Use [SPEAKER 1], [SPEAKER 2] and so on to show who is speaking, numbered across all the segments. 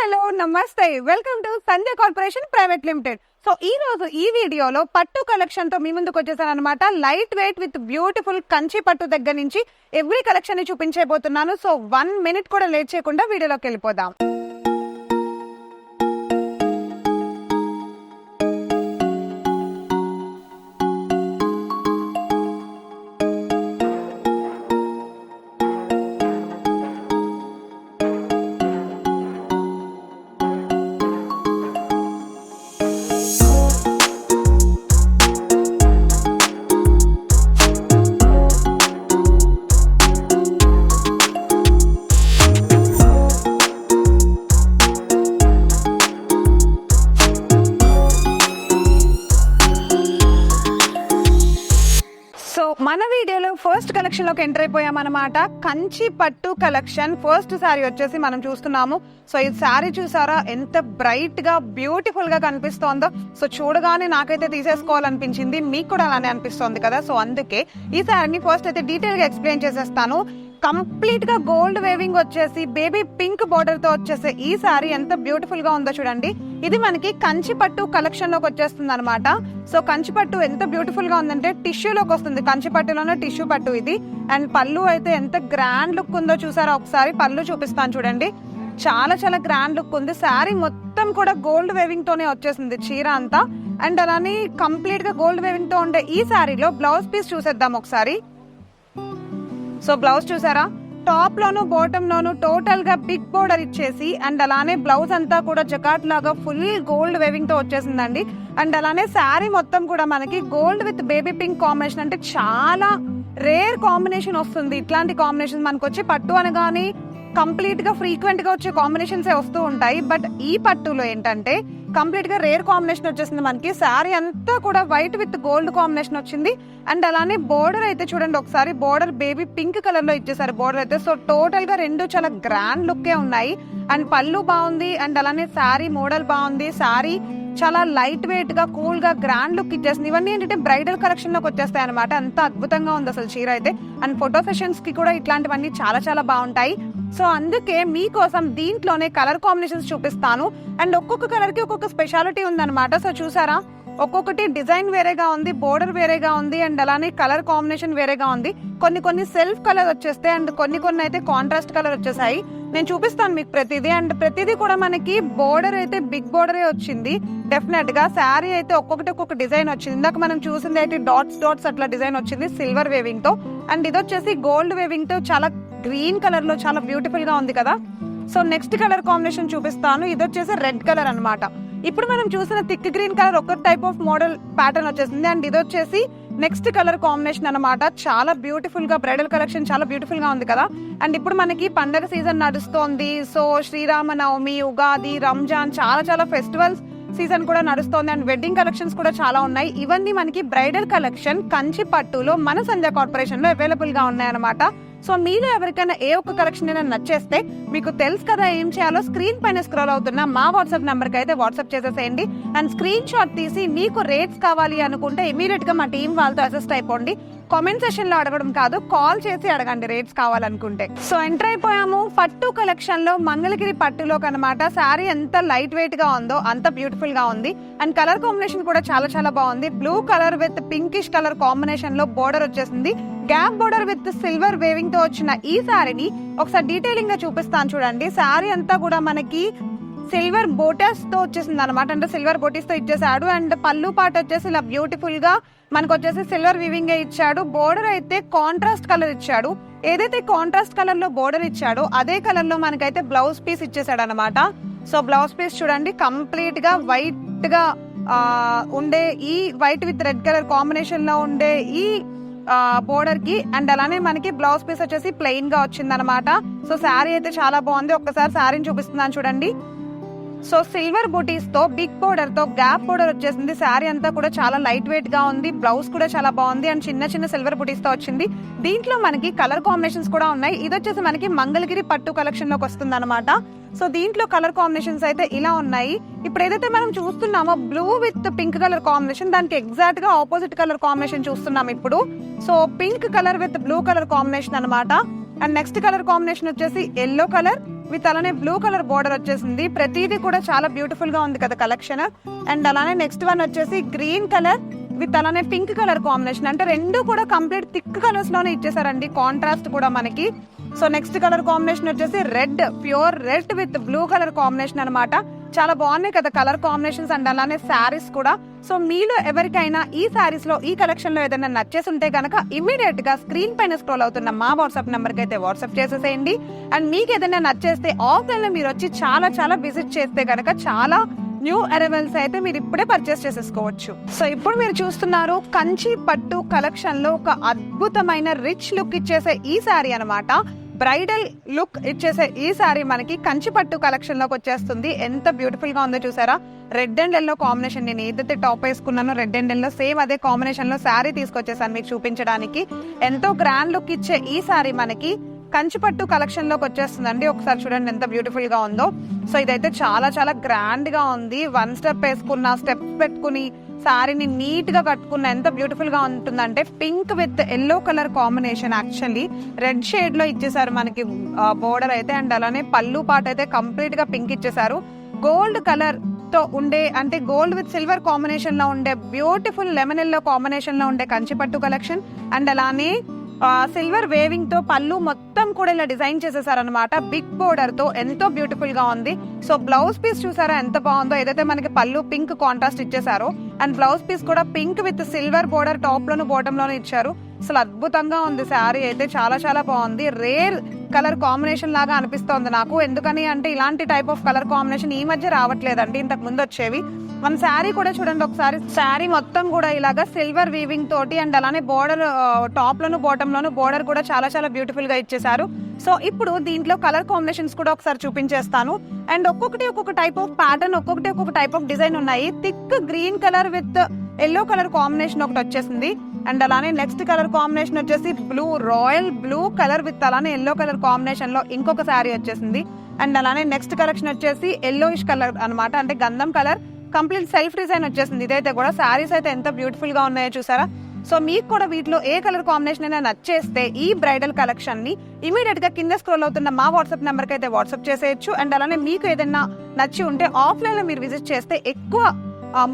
[SPEAKER 1] Hello నమస్తే. Welcome to Sanjay corporation private limited so ఈ రోజు ఈ వీడియోలో పట్టు కలెక్షన్తో మీ ముందుకు వచ్చేసాను అనమాట light weight with beautiful Kanchi పట్టు దగ్గర నుంచి ఎవ్రీ కలెక్షన్ని చూపించబోతున్నాను. సో వన్ మినిట్ కూడా లేట్ చేయకుండా వీడియోలోకి వెళ్ళిపోదాం. మన వీడియోలో ఫస్ట్ కలెక్షన్లోకి ఎంటర్ అయిపోయామన్నమాట. కంచి పట్టు కలెక్షన్ ఫస్ట్ శారీ వచ్చేసి మనం చూస్తున్నాము. సో ఈ శారీ చూసారా? ఎంత బ్రైట్గా బ్యూటిఫుల్గా కనిపిస్తోందో. సో చూడగానే నాకైతే తీసేసుకోవాలనిపించింది. మీకు కూడా అలానే అనిపిస్తోంది కదా? సో అందుకే ఈ శారీని ఫస్ట్ అయితే డీటెయిల్గా ఎక్స్ప్లెయిన్ చేసేస్తాను. కంప్లీట్గా గోల్డ్ వేవింగ్ వచ్చేసి బేబీ పింక్ బార్డర్తో వచ్చేసే ఈ సారీ ఎంత బ్యూటిఫుల్గా ఉందో చూడండి. ఇది మనకి కంచి పట్టు కలెక్షన్లోకి వచ్చేస్తుంది అనమాట సో కంచి పట్టు ఎంత బ్యూటిఫుల్గా ఉందంటే టిష్యూ లోకి వస్తుంది. కంచి పట్టులోనే టిష్యూ పట్టు ఇది. అండ్ పళ్ళు అయితే ఎంత గ్రాండ్ లుక్ ఉందో చూసారా? ఒకసారి పళ్ళు చూపిస్తాను చూడండి. చాలా చాలా గ్రాండ్ లుక్ ఉంది. శారీ మొత్తం కూడా గోల్డ్ వేవింగ్ తోనే వచ్చేసింది చీర అంతా. అండ్ అలానే కంప్లీట్గా గోల్డ్ వేవింగ్తో ఉండే ఈ శారీలో బ్లౌజ్ పీస్ చూసేద్దాం ఒకసారి. సో బ్లౌజ్ చూసారా? టాప్ లోను బాటమ్ లోను టోటల్గా బిగ్ బోర్డర్ ఇచ్చేసి అండ్ అలానే బ్లౌజ్ అంతా కూడా జకాట్ లాగా ఫుల్ గోల్డ్ వేవింగ్తో వచ్చేసిందండి. అండ్ అలానే శారీ మొత్తం కూడా మనకి gold with baby pink combination అంటే చాలా రేర్ కాంబినేషన్ వస్తుంది. ఇట్లాంటి కాంబినేషన్ మనకు వచ్చి పట్టు అనగానే కంప్లీట్గా ఫ్రీక్వెంట్గా వచ్చే కాంబినేషన్స్ వస్తూ ఉంటాయి. బట్ ఈ పట్టులో ఏంటంటే కంప్లీట్గా రేర్ కాంబినేషన్ వచ్చేసింది మనకి. శారీ అంతా కూడా వైట్ విత్ గోల్డ్ కాంబినేషన్ వచ్చింది. అండ్ అలానే బోర్డర్ అయితే చూడండి ఒకసారి. బోర్డర్ బేబీ పింక్ కలర్లో ఇచ్చేసారు బోర్డర్ అయితే. సో టోటల్గా రెండు చాలా గ్రాండ్ లుక్ ఉన్నాయి. అండ్ పళ్ళు బాగుంది. అండ్ అలానే శారీ మోడల్ బాగుంది. శారీ చాలా లైట్ వెయిట్గా కూల్గా గ్రాండ్ లుక్ ఇచ్చేసింది. ఇవన్నీ ఏంటంటే బ్రైడల్ కలెక్షన్లోకి వచ్చేస్తాయి అనమాట అంత అద్భుతంగా ఉంది అసలు చీర అయితే. అండ్ ఫోటో సెషన్స్కి కూడా ఇట్లాంటివన్నీ చాలా చాలా బాగుంటాయి. సో అందుకే మీకోసం దీంట్లోనే కలర్ కాంబినేషన్స్ చూపిస్తాను. అండ్ ఒక్కొక్క కలర్కి ఒక్కొక్క స్పెషాలిటీ ఉందన్నమాట. సో చూసారా? ఒక్కొక్కటి డిజైన్ వేరేగా ఉంది బోర్డర్ వేరేగా ఉంది అండ్ అలానే కలర్ కాంబినేషన్ వేరేగా ఉంది. కొన్ని కొన్ని సెల్ఫ్ కలర్ వచ్చేస్తే అండ్ కొన్ని కొన్ని అయితే కాంట్రాస్ట్ కలర్ వచ్చేసాయి. నేను చూపిస్తాను మీకు ప్రతిదీ. అండ్ ప్రతిదీ కూడా మనకి బోర్డర్ అయితే బిగ్ బోర్డరే వచ్చింది. డెఫినెట్గా శారీ అయితే ఒక్కొక్కటి ఒక్కొక్క డిజైన్ వచ్చింది. ఇందాక మనం చూసింది అయితే డాట్స్ డాట్స్ అట్లా డిజైన్ వచ్చింది సిల్వర్ వేవింగ్తో అండ్ ఇది వచ్చేసి గోల్డ్ వేవింగ్తో చాలా గ్రీన్ కలర్లో చాలా బ్యూటిఫుల్గా ఉంది కదా. సో నెక్స్ట్ కలర్ కాంబినేషన్ చూపిస్తాను. ఇది వచ్చేసి రెడ్ కలర్ అనమాట ఇప్పుడు మనం చూసిన థిక్ గ్రీన్ కలర్ ఒక టైప్ ఆఫ్ మోడల్ ప్యాటర్న్ వచ్చేసింది. అండ్ ఇది వచ్చేసి నెక్స్ట్ కలర్ కాంబినేషన్ అనమాట చాలా బ్యూటిఫుల్గా బ్రైడల్ కలెక్షన్ చాలా బ్యూటిఫుల్గా ఉంది కదా. అండ్ ఇప్పుడు మనకి పండగ సీజన్ నడుస్తోంది. సో శ్రీరామనవమి ఉగాది రంజాన్ చాలా చాలా ఫెస్టివల్స్ సీజన్ కూడా నడుస్తోంది. అండ్ వెడ్డింగ్ కలెక్షన్స్ కూడా చాలా ఉన్నాయి. ఇవన్నీ మనకి బ్రైడల్ కలెక్షన్ కంచి పట్టులో మన సంధ్య కార్పొరేషన్లో అవైలబుల్గా ఉన్నాయన్నమాట. సో మీలో ఎవరికైనా ఏ ఒక్క కలెక్షన్ అయినా నచ్చేస్తే మీకు తెలుసు కదా ఏం చేయాలో. స్క్రీన్ పైన స్క్రోల్ అవుతున్న మా వాట్సాప్ నెంబర్కి అయితే వాట్సాప్ చేసేసేయండి. అండ్ స్క్రీన్ షాట్ తీసి మీకు రేట్స్ కావాలి అనుకుంటే ఇమీడియట్గా మా టీం వాళ్ళతో అసిస్ట్ అయిపోండి. కామెంట్ సెషన్లో అడగడం కాదు కాల్ చేసి అడగండి రేట్స్ కావాలనుకుంటే. సో ఎంటర్ అయిపోయాము. పట్టు కలెక్షన్లో మంగళగిరి పట్టులోకి అనమాట శారీ ఎంత లైట్ వెయిట్గా ఉందో అంత బ్యూటిఫుల్గా ఉంది. అండ్ కలర్ కాంబినేషన్ కూడా చాలా చాలా బాగుంది. Blue colour with pinkish colour కాంబినేషన్లో బోర్డర్ వచ్చేసింది. గ్యాప్ బోర్డర్ విత్ సిల్వర్ వేవింగ్తో వచ్చిన ఈ శారీని ఒకసారి డీటెయిలింగ్గా చూపిస్తాను చూడండి. శారీ అంతా కూడా మనకి సిల్వర్ బోటస్తో వచ్చేసింది అనమాట అంటే సిల్వర్ బోటీస్తో ఇచ్చేసాడు అండ్ పళ్ళు పాట వచ్చేసి ఇలా బ్యూటిఫుల్గా మనకు వచ్చేసి సిల్వర్ వివింగ్ ఇచ్చాడు. బోర్డర్ అయితే కాంట్రాస్ట్ కలర్ ఇచ్చాడు. ఏదైతే కాంట్రాస్ట్ కలర్లో బోర్డర్ ఇచ్చాడో అదే కలర్లో మనకైతే బ్లౌజ్ పీస్ ఇచ్చేసాడు అనమాట సో బ్లౌజ్ పీస్ చూడండి. కంప్లీట్గా వైట్గా ఉండే ఈ వైట్ విత్ రెడ్ కలర్ కాంబినేషన్లో ఉండే ఈ బోర్డర్కి అండ్ అలానే మనకి బ్లౌజ్ పీస్ వచ్చేసి ప్లెయిన్గా వచ్చింది అనమాట సో శారీ అయితే చాలా బాగుంది. ఒక్కసారి శారీని చూపిస్తున్నాను చూడండి. సో సిల్వర్ బూటీస్తో బిగ్ బోర్డర్తో గ్యాప్ బోర్డర్ వచ్చేసింది. శారీ అంతా కూడా చాలా లైట్ వెయిట్గా ఉంది. బ్లౌజ్ కూడా చాలా బాగుంది. అండ్ చిన్న చిన్న సిల్వర్ బూటీస్తో వచ్చింది. దీంట్లో మనకి కలర్ కాంబినేషన్స్ కూడా ఉన్నాయి. ఇది వచ్చేసి మనకి మంగళగిరి పట్టు కలెక్షన్లోకి వస్తుంది అనమాట సో దీంట్లో కలర్ కాంబినేషన్స్ అయితే ఇలా ఉన్నాయి. ఇప్పుడు ఏదైతే మనం చూస్తున్నామో blue with pink colour combination దానికి ఎగ్జాక్ట్గా ఆపోజిట్ కలర్ కాంబినేషన్ చూస్తున్నాం ఇప్పుడు. So pink colour with blue colour combination అనమాట అండ్ నెక్స్ట్ కలర్ కాంబినేషన్ వచ్చేసి ఎల్లో కలర్ విత్ అలానే బ్లూ కలర్ బోర్డర్ వచ్చేసింది. ప్రతిదీ కూడా చాలా బ్యూటిఫుల్గా ఉంది కదా కలెక్షన్ అండ్ అలానే నెక్స్ట్ వన్ వచ్చేసి గ్రీన్ కలర్ విత్ అలానే పింక్ కలర్ కాంబినేషన్ అంటే రెండు కూడా కంప్లీట్ థిక్ కలర్స్లోనే ఇచ్చేసారండి. కాంట్రాస్ట్ కూడా మనకి. సో నెక్స్ట్ కలర్ కాంబినేషన్ వచ్చేసి red pure red with blue colour combination అనమాట చాలా బాగున్నాయి కదా కలర్ కాంబినేషన్స్ అండ్ అలానే శారీస్ కూడా. సో మీలో ఎవరికైనా ఈ శారీస్లో ఈ కలెక్షన్లో ఏదైనా నచ్చేసి ఉంటే కనుక ఇమీడియట్గా స్క్రీన్ పైన స్క్రోల్ అవుతున్న మా వాట్సాప్ నెంబర్కి అయితే వాట్సాప్ చేసేసేయండి. అండ్ మీకు ఏదైనా నచ్చేస్తే ఆఫ్లైన్లో మీరు వచ్చి చాలా చాలా విజిట్ చేస్తే కనుక చాలా న్యూ అరైవల్స్ అయితే మీరు ఇప్పుడే పర్చేస్ చేసేసుకోవచ్చు. సో ఇప్పుడు మీరు చూస్తున్నారు కంచి పట్టు కలెక్షన్లో ఒక అద్భుతమైన రిచ్ లుక్ ఇచ్చేసే ఈ శారీ అన్నమాట. బ్రైడల్ లుక్ ఇచ్చేసే ఈ సారీ మనకి కంచి పట్టు కలెక్షన్లోకి వచ్చేస్తుంది. ఎంత బ్యూటిఫుల్గా ఉందో చూసారా? రెడ్ అండ్ ఎల్లో కాంబినేషన్ నేను ఏదైతే టాప్ వేసుకున్నానో రెడ్ అండ్ ఎల్లో సేమ్ అదే కాంబినేషన్లో శారీ తీసుకొచ్చేసాను మీకు చూపించడానికి. ఎంతో గ్రాండ్ లుక్ ఇచ్చే ఈ సారీ మనకి కంచిపట్టు కలెక్షన్లోకి వచ్చేస్తుందండి. ఒకసారి చూడండి ఎంత బ్యూటిఫుల్గా ఉందో. సో ఇదైతే చాలా చాలా గ్రాండ్గా ఉంది. వన్ స్టెప్ వేసుకున్న స్టెప్స్ పెట్టుకుని శారీని నీట్గా కట్టుకున్న ఎంత బ్యూటిఫుల్గా ఉంటుందంటే pink with yellow colour combination actually. Red షేడ్లో ఇచ్చేసారు మనకి బోర్డర్ అయితే అండ్ అలానే పళ్ళు పాట అయితే కంప్లీట్గా పింక్ ఇచ్చేసారు. గోల్డ్ కలర్తో ఉండే అంటే గోల్డ్ విత్ సిల్వర్ కాంబినేషన్లో ఉండే బ్యూటిఫుల్ లెమన్ ఎల్లో కాంబినేషన్లో ఉండే కంచిపట్టు కలెక్షన్ అండ్ అలానే సిల్వర్ వేవింగ్తో పళ్ళు మొత్తం కూడా ఇలా డిజైన్ చేసేసారనమాట బిగ్ బోర్డర్తో ఎంతో బ్యూటిఫుల్గా ఉంది. సో బ్లౌజ్ పీస్ చూసారా ఎంత బాగుందో? ఏదైతే మనకి పళ్ళు పింక్ కాంట్రాస్ట్ ఇచ్చేసారో అండ్ బ్లౌజ్ పీస్ కూడా pink with silver border top loan bottom లోను ఇచ్చారు. అసలు అద్భుతంగా ఉంది శారీ. అయితే చాలా చాలా బాగుంది. రేర్ కలర్ కాంబినేషన్ లాగా అనిపిస్తోంది నాకు. ఎందుకని అంటే ఇలాంటి టైప్ ఆఫ్ కలర్ కాంబినేషన్ ఈ మధ్య రావట్లేదండి. ఇంతకు ముందు వచ్చేవి. మన శారీ కూడా చూడండి ఒకసారి శారీ మొత్తం కూడా ఇలాగా సిల్వర్ వీవింగ్ తోటి అండ్ అలానే బోర్డర్ టాప్ లోను బాటమ్ లోను బోర్డర్ కూడా చాలా చాలా బ్యూటిఫుల్గా ఇచ్చేసారు సో ఇప్పుడు దీంట్లో కలర్ కాంబినేషన్స్ కూడా ఒకసారి చూపించేస్తాను. అండ్ ఒక్కొక్కటి ఒక్కొక్క టైప్ ఆఫ్ ప్యాటర్న్ ఒక్కొక్కటి ఒక్కొక్క టైప్ ఆఫ్ డిజైన్ ఉన్నాయి. Thick green colour with yellow colour combination ఒకటి వచ్చేసింది. అండ్ అలానే నెక్స్ట్ కలర్ కాంబినేషన్ వచ్చేసి blue royal blue colour with అలానే ఎల్లో కలర్ కాంబినేషన్లో ఇంకొక శారీ వచ్చేసింది. అండ్ అలానే నెక్స్ట్ కలెక్షన్ వచ్చేసి ఎల్లోయిష్ కలర్ అన్నమాట. అంటే గంధం కలర్ కంప్లీట్ సెల్ఫ్ డిజైన్ వచ్చేసింది. ఇదైతే కూడా శారీస్ అయితే ఎంత బ్యూటిఫుల్గా ఉన్నాయో చూసారా? సో మీకు కూడా వీటిలో ఏ కలర్ కాంబినేషన్ అయినా నచ్చేస్తే ఈ బ్రైడల్ కలెక్షన్ని ఇమీడియట్గా కింద స్క్రోల్ అవుతున్న మా వాట్సాప్ నెంబర్కి అయితే వాట్సాప్ చేసేయచ్చు. అండ్ అలానే మీకు ఏదైనా నచ్చి ఉంటే ఆఫ్లైన్లో మీరు విజిట్ చేస్తే ఎక్కువ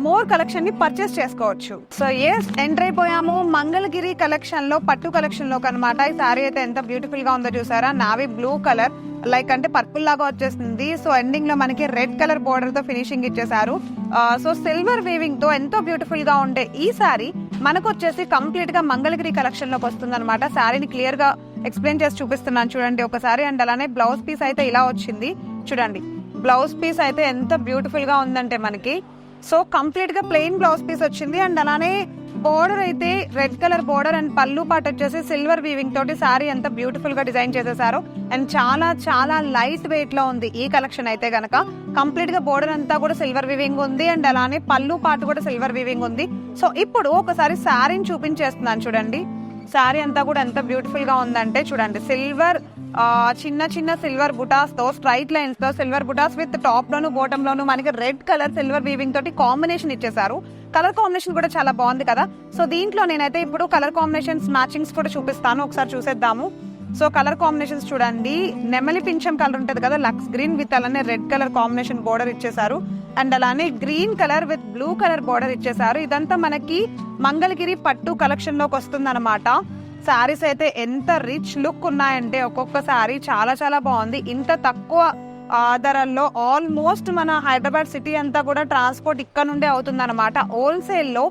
[SPEAKER 1] మోర్ కలెక్షన్ని పర్చేస్ చేసుకోవచ్చు. సో ఎస్ ఎంటర్ అయిపోయాము. మంగళగిరి కలెక్షన్లో పట్టు కలెక్షన్లో అనమాట ఈ సారీ అయితే ఎంత బ్యూటిఫుల్గా ఉందో చూసారా? నావి బ్లూ కలర్ లైక్ అంటే పర్పుల్ లాగా వచ్చేసింది. సో ఎండింగ్లో మనకి రెడ్ కలర్ బోర్డర్తో ఫినిషింగ్ ఇచ్చేసారు సో సిల్వర్ వీవింగ్తో ఎంతో బ్యూటిఫుల్గా ఉండే ఈ సారీ మనకు వచ్చేసి కంప్లీట్గా మంగళగిరి కలెక్షన్లోకి వస్తుంది అనమాట సారీని క్లియర్గా ఎక్స్ప్లెయిన్ చేసి చూపిస్తున్నాను చూడండి ఒకసారి. అండ్ అలానే బ్లౌజ్ పీస్ అయితే ఇలా వచ్చింది. చూడండి బ్లౌజ్ పీస్ అయితే ఎంత బ్యూటిఫుల్గా ఉందంటే మనకి సో కంప్లీట్గా ప్లెయిన్ బ్లౌజ్ పీస్ వచ్చింది అండ్ అలానే బోర్డర్ అయితే రెడ్ కలర్ బోర్డర్ అండ్ పళ్ళు పాటు వచ్చేసి సిల్వర్ వీవింగ్ తోటి సారీ ఎంత బ్యూటిఫుల్గా డిజైన్ చేసేసారు. అండ్ చాలా చాలా లైట్ వెయిట్లో ఉంది ఈ కలెక్షన్ అయితే గనక. కంప్లీట్గా బోర్డర్ అంతా కూడా సిల్వర్ వీవింగ్ ఉంది అండ్ అలానే పళ్ళు పాటు కూడా సిల్వర్ వీవింగ్ ఉంది. సో ఇప్పుడు ఒకసారి శారీని చూపించేస్తున్నాను చూడండి. శారీ అంతా కూడా ఎంత బ్యూటిఫుల్గా ఉందంటే చూడండి. సిల్వర్ చిన్న చిన్న సిల్వర్ బుటాస్తో స్ట్రైట్ లైన్స్తో సిల్వర్ బుటాస్ విత్ టాప్ లోను బాటమ్ లోను మనకి రెడ్ కలర్ సిల్వర్ వీవింగ్ తోటి కాంబినేషన్ ఇచ్చేసారు కలర్ కాంబినేషన్ కూడా చాలా బాగుంది కదా. సో దీంట్లో నేనైతే ఇప్పుడు కలర్ కాంబినేషన్స్ మ్యాచింగ్స్ కూడా చూపిస్తాను. ఒకసారి చూసేద్దాము. సో కలర్ కాంబినేషన్స్ చూడండి. నెమలి పింఛం కలర్ ఉంటది కదా లక్స్ గ్రీన్ విత్ అలానే రెడ్ కలర్ కాంబినేషన్ బోర్డర్ ఇచ్చేసారు అండ్ అలానే green colour with blue colour border ఇచ్చేసారు ఇదంతా మనకి మంగళగిరి పట్టు కలెక్షన్లోకి వస్తుంది అనమాట శారీస్ అయితే ఎంత రిచ్ లుక్ ఉన్నాయంటే ఒక్కొక్క శారీ చాలా చాలా బాగుంది. ఇంత తక్కువ ధరల్లో ఆల్మోస్ట్ మన హైదరాబాద్ సిటీ అంతా కూడా ట్రాన్స్పోర్ట్ ఇక్కడ నుండే అవుతుందన్నమాట. హోల్సేల్లో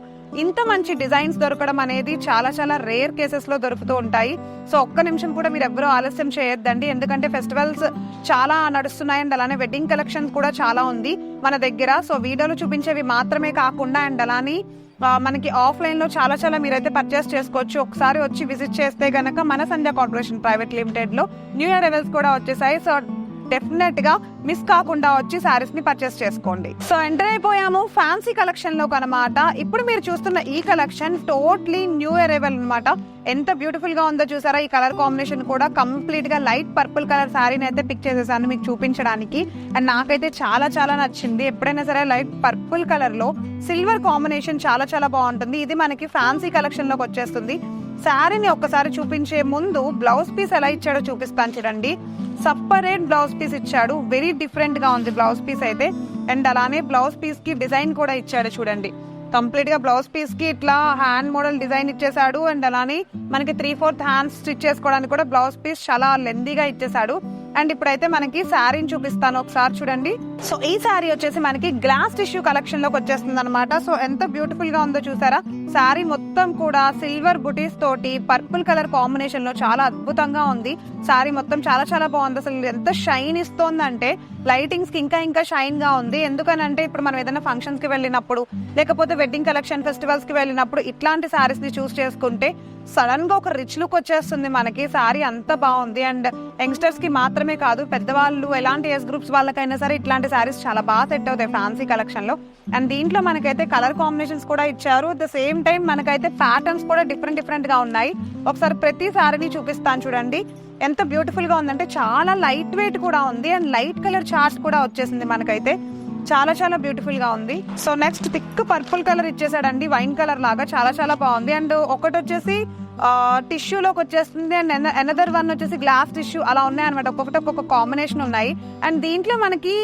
[SPEAKER 1] ఇంత మంచి డిజైన్స్ దొరకడం అనేది చాలా చాలా రేర్ కేసెస్లో దొరుకుతూ ఉంటాయి. సో ఒక్క నిమిషం కూడా మీరు ఎవ్వరూ ఆలస్యం చేయొద్దండి. ఎందుకంటే ఫెస్టివల్స్ చాలా నడుస్తున్నాయి అండ్ అలానే వెడ్డింగ్ కలెక్షన్ కూడా చాలా ఉంది మన దగ్గర. సో వీడియోలో చూపించేవి మాత్రమే కాకుండా అండ్ అలానే మనకి ఆఫ్లైన్లో చాలా చాలా మీరైతే పర్చేస్ చేసుకోవచ్చు. ఒకసారి వచ్చి విజిట్ చేస్తే గనక మన సంధ్య కార్పొరేషన్ ప్రైవేట్ లిమిటెడ్లో న్యూ ఇయర్ లెవెల్స్ కూడా వచ్చేసాయి. సో డెఫినెట్గా మిస్ కాకుండా వచ్చి శారీస్ని పర్చేస్ చేసుకోండి. సో ఎంటర్ అయిపోయాము. ఫ్యాన్సీ కలెక్షన్లో అనమాట ఇప్పుడు మీరు చూస్తున్న ఈ కలెక్షన్ టోటలీ న్యూ అరైవల్ అన్నమాట. ఎంత బ్యూటిఫుల్గా ఉందో చూసారా? ఈ కలర్ కాంబినేషన్ కూడా కంప్లీట్గా లైట్ పర్పుల్ కలర్ శారీని అయితే పిక్ చేసేసాను మీకు చూపించడానికి. అండ్ నాకైతే చాలా చాలా నచ్చింది. ఎప్పుడైనా సరే లైట్ పర్పుల్ కలర్లో సిల్వర్ కాంబినేషన్ చాలా చాలా బాగుంటుంది. ఇది మనకి ఫ్యాన్సీ కలెక్షన్లోకి వచ్చేస్తుంది. శారీని ఒక్కసారి చూపించే ముందు బ్లౌజ్ పీస్ ఎలా ఇచ్చాడో చూపిస్తాను చూడండి. సపరేట్ బ్లౌజ్ పీస్ ఇచ్చాడు. వెరీ డిఫరెంట్గా ఉంది బ్లౌజ్ పీస్ అయితే. అండ్ అలానే బ్లౌజ్ పీస్కి డిజైన్ కూడా ఇచ్చాడు చూడండి. కంప్లీట్గా బ్లౌజ్ పీస్కి ఇట్లా హ్యాండ్ మోడల్ డిజైన్ ఇచ్చేసాడు అండ్ అలానే మనకి త్రీ ఫోర్త్ హ్యాండ్ స్టిచ్ చేసుకోవడానికి కూడా బ్లౌజ్ పీస్ చాలా లెందీగా ఇచ్చేసాడు అండ్ ఇప్పుడైతే మనకి శారీని చూపిస్తాను ఒకసారి చూడండి. సో ఈ శారీ వచ్చేసి మనకి గ్లాస్ టిష్యూ కలెక్షన్లోకి వచ్చేస్తుంది అనమాట సో ఎంత బ్యూటిఫుల్గా ఉందో చూసారా? శారీ మొత్తం కూడా సిల్వర్ బుటీస్ తోటి పర్పుల్ కలర్ కాంబినేషన్లో చాలా అద్భుతంగా ఉంది. శారీ మొత్తం చాలా చాలా బాగుంది. అసలు ఎంత షైన్ ఇస్తోందంటే లైటింగ్స్కి ఇంకా ఇంకా షైన్గా ఉంది. ఎందుకనంటే ఇప్పుడు మనం ఏదైనా ఫంక్షన్స్కి వెళ్ళినప్పుడు లేకపోతే వెడ్డింగ్ కలెక్షన్ ఫెస్టివల్స్కి వెళ్ళినప్పుడు ఇట్లాంటి శారీస్ని చూస్ చేసుకుంటే సడన్గా ఒక రిచ్ లుక్ వచ్చేస్తుంది మనకి. సారీ అంత బాగుంది. అండ్ యంగ్స్టర్స్కి మాత్రమే కాదు పెద్దవాళ్ళు ఎలాంటి ఏజ్ గ్రూప్స్ వాళ్ళకైనా సరే ఇట్లాంటి సారీస్ చాలా బాగా సెట్ అవుతాయి ఫ్యాన్సీ కలెక్షన్లో. అండ్ దీంట్లో మనకైతే కలర్ కాంబినేషన్స్ కూడా ఇచ్చారు. అట్ ద సేమ్ టైం మనకైతే ప్యాటర్న్స్ కూడా డిఫరెంట్ డిఫరెంట్గా ఉన్నాయి. ఒకసారి ప్రతి సారీని చూపిస్తాను చూడండి. ఎంత బ్యూటిఫుల్గా ఉందంటే చాలా లైట్ వెయిట్ కూడా ఉంది. అండ్ లైట్ కలర్ చార్ట్ కూడా వచ్చేసింది మనకైతే. చాలా చాలా బ్యూటిఫుల్గా ఉంది. So next thick purple colour ఇచ్చేసాడండి. Wine colour లాగా చాలా చాలా బాగుంది. అండ్ ఒకటి వచ్చేసి టిష్యూలోకి వచ్చేస్తుంది. అండ్ ఎనదర్ వన్ వచ్చేసి గ్లాస్ టిష్యూ అలా ఉన్నాయి అనమాట ఒక్కొక్కటి ఒక్కొక్క కాంబినేషన్ ఉన్నాయి. అండ్ దీంట్లో మనకి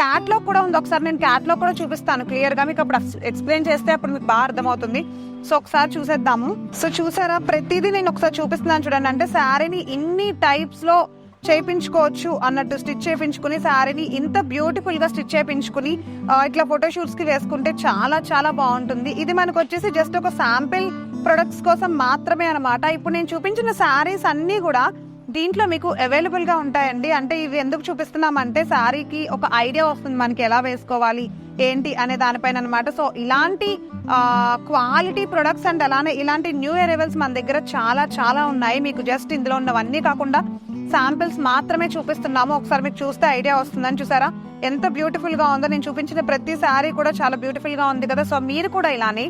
[SPEAKER 1] క్యాట్లో కూడా ఉంది. ఒకసారి నేను క్యాట్లో కూడా చూపిస్తాను క్లియర్గా. మీకు అప్పుడు ఎక్స్ప్లెయిన్ చేస్తే అప్పుడు మీకు బాగా అర్థమవుతుంది. సో ఒకసారి చూసేద్దాము. సో చూసారా? ప్రతిదీ నేను ఒకసారి చూపిస్తున్నాను చూడండి. అంటే శారీని ఇన్ని టైప్స్లో చేయించుకోవచ్చు అన్నట్టు స్టిచ్ చేయించుకుని శారీని ఇంత బ్యూటిఫుల్గా స్టిచ్ చేయించుకుని ఇట్లా ఫోటోషూట్స్కి వేసుకుంటే చాలా చాలా బాగుంటుంది. ఇది మనకు వచ్చేసి జస్ట్ ఒక శాంపిల్ ప్రొడక్ట్స్ కోసం మాత్రమే అన్నమాట. ఇప్పుడు నేను చూపించిన శారీస్ అన్నీ కూడా దీంట్లో మీకు అవైలబుల్గా ఉంటాయండి. అంటే ఇవి ఎందుకు చూపిస్తున్నామంటే శారీకి ఒక ఐడియా వస్తుంది మనకి ఎలా వేసుకోవాలి ఏంటి అనే దానిపైన అనమాట సో ఇలాంటి క్వాలిటీ ప్రొడక్ట్స్ అండ్ అలానే ఇలాంటి న్యూ అరైవల్స్ మన దగ్గర చాలా చాలా ఉన్నాయి. మీకు జస్ట్ ఇందులో ఉన్నవన్నీ కాకుండా శాంపిల్స్ మాత్రమే చూపిస్తున్నాము. ఒకసారి మీకు చూస్తే ఐడియా వస్తుందని చూసారా? ఎంత బ్యూటిఫుల్గా ఉందో నేను చూపించిన ప్రతి శారీ కూడా చాలా బ్యూటిఫుల్గా ఉంది కదా. సో మీరు కూడా ఇలానే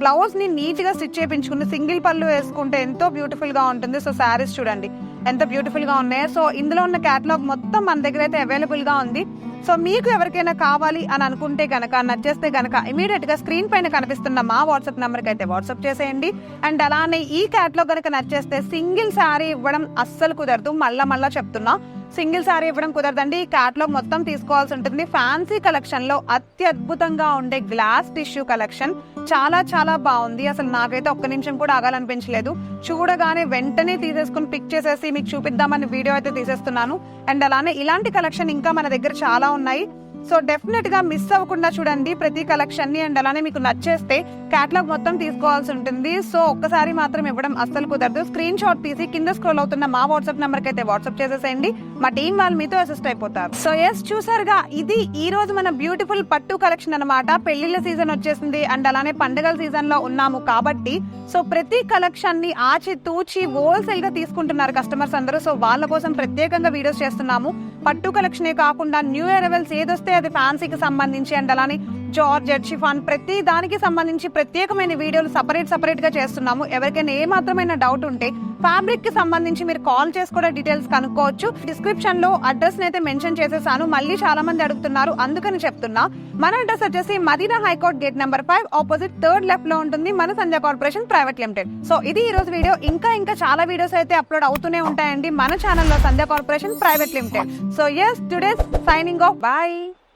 [SPEAKER 1] బ్లౌజ్ని నీట్గా స్టిచ్ చేయించుకుని సింగిల్ పళ్ళు వేసుకుంటే ఎంతో బ్యూటిఫుల్గా ఉంటుంది. సో శారీస్ చూడండి. ఎంత బ్యూటిఫుల్గా ఉన్నాయి. సో ఇందులో ఉన్న కేటలాగ్ మొత్తం మన దగ్గర అయితే అవైలబుల్గా ఉంది. సో మీకు ఎవరికైనా కావాలి అని అనుకుంటే గనక నచ్చేస్తే గనక ఇమీడియట్గా స్క్రీన్ పైన కనిపిస్తున్న మా వాట్సాప్ నెంబర్ అయితే వాట్సాప్ చేసేయండి. అండ్ అలానే ఈ క్యాట్లో గనక నచ్చేస్తే సింగిల్ శారీ ఇవ్వడం అస్సలు కుదరదు. మళ్ళా మళ్ళా చెప్తున్నా. సింగిల్ శారీ ఇవ్వడం కుదరదండి. ఈ క్యాట్లాగ్ మొత్తం తీసుకోవాల్సి ఉంటుంది. ఫ్యాన్సీ కలెక్షన్లో అత్యద్భుతంగా ఉండే గ్లాస్ టిష్యూ కలెక్షన్ చాలా చాలా బాగుంది. అసలు నాకైతే ఒక్క నిమిషం కూడా ఆగాలనిపించలేదు. చూడగానే వెంటనే తీసేసుకుని పిక్ చేసేసి మీకు చూపిద్దామని వీడియో అయితే తీసేస్తున్నాను. అండ్ అలానే ఇలాంటి కలెక్షన్ ఇంకా మన దగ్గర చాలా ఉన్నాయి. సో డెఫినెట్గా మిస్ అవ్వకుండా చూడండి ప్రతి కలెక్షన్ని అండ్ అలానే మీకు నచ్చేస్తే కేటలాగ్ మొత్తం తీసుకోవాల్సి ఉంటుంది. సో ఒక్కసారి మాత్రం ఇవ్వడం అస్సలు కుదరదు. స్క్రీన్ షాట్ తీసి కింద స్క్రోల్ అవుతున్న మా వాట్సాప్ నెంబర్ అయితే వాట్సాప్ చేసేసేయండి. మా టీం వాళ్ళు మీతో అసిస్ట్ అయిపోతారు. సో ఎస్ చూసారుగా ఇది ఈ రోజు మన బ్యూటిఫుల్ పట్టు కలెక్షన్ అన్నమాట. పెళ్ళిళ్ళ సీజన్ వచ్చేసింది అండ్ అలానే పండుగల సీజన్లో ఉన్నాము కాబట్టి సో ప్రతి కలెక్షన్ని ఆచి తూచి హోల్సేల్గా తీసుకుంటున్నారు కస్టమర్స్ అందరూ. సో వాళ్ళ కోసం ప్రత్యేకంగా వీడియోస్ చేస్తున్నాము. పట్టు కలెక్షనే కాకుండా న్యూ అరైవల్స్ ఏదొస్తే అది ఫ్యాన్సీకి సంబంధించి అండ్ అలానే జార్జెట్ షిఫాన్ ప్రతి దానికి సంబంధించి ప్రత్యేకమైన వీడియోలు సపరేట్ సపరేట్గా చేస్తున్నాము. ఎవరికైనా ఏ మాత్రమైన డౌట్ ఉంటే ఫ్యాబ్రిక్కి సంబంధించి మీరు కాల్ చేసి కూడా డీటెయిల్స్ కనుక్కోవచ్చు. డిస్క్రిప్షన్లో అడ్రస్ అయితే మెన్షన్ చేసేసాను. మళ్ళీ చాలా మంది అడుగుతున్నారు. అందుకని చెప్తున్నా మన అడ్రస్ వచ్చేసి Madina high court gate number five opposite third లెఫ్ట్లో ఉంటుంది. మన Sandhya corporation private limited so ఇది ఈ రోజు వీడియో. ఇంకా ఇంకా చాలా వీడియోస్ అయితే అప్లోడ్ అవుతూనే ఉంటాయండి. మన ఛానల్లో Sandhya corporation private limited so yes today's signing off bye